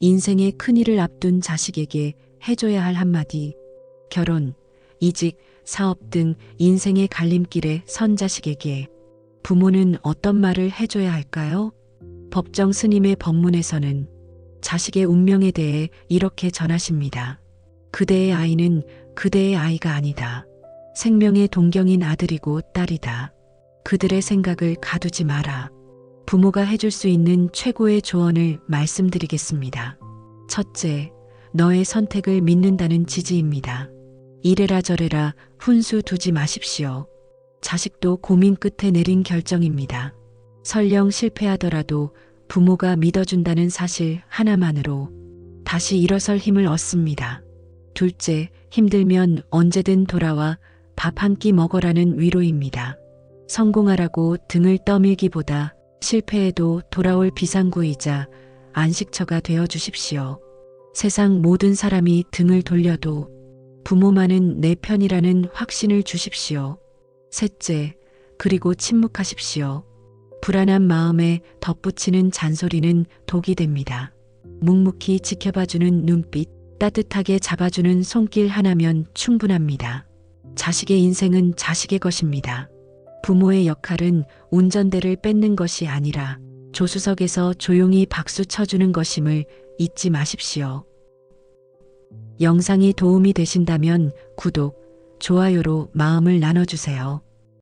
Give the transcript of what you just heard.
인생의 큰일을 앞둔 자식에게 해줘야 할 한마디. 결혼, 이직, 사업 등 인생의 갈림길에 선 자식에게 부모는 어떤 말을 해줘야 할까요? 법정 스님의 법문에서는 자식의 운명에 대해 이렇게 전하십니다. 그대의 아이는 그대의 아이가 아니다. 생명의 동경인 아들이고 딸이다. 그들의 생각을 가두지 마라. 부모가 해줄 수 있는 최고의 조언을 말씀드리겠습니다. 첫째, 너의 선택을 믿는다는 지지입니다. 이래라 저래라 훈수 두지 마십시오. 자식도 고민 끝에 내린 결정입니다. 설령 실패하더라도 부모가 믿어준다는 사실 하나만으로 다시 일어설 힘을 얻습니다. 둘째, 힘들면 언제든 돌아와 밥 한 끼 먹어라는 위로입니다. 성공하라고 등을 떠밀기보다 실패해도 돌아올 비상구이자 안식처가 되어 주십시오. 세상 모든 사람이 등을 돌려도 부모만은 내 편이라는 확신을 주십시오. 셋째, 그리고 침묵하십시오. 불안한 마음에 덧붙이는 잔소리는 독이 됩니다. 묵묵히 지켜봐주는 눈빛, 따뜻하게 잡아주는 손길 하나면 충분합니다. 자식의 인생은 자식의 것입니다. 부모의 역할은 운전대를 뺏는 것이 아니라 조수석에서 조용히 박수 쳐주는 것임을 잊지 마십시오. 영상이 도움이 되신다면 구독, 좋아요로 마음을 나눠주세요.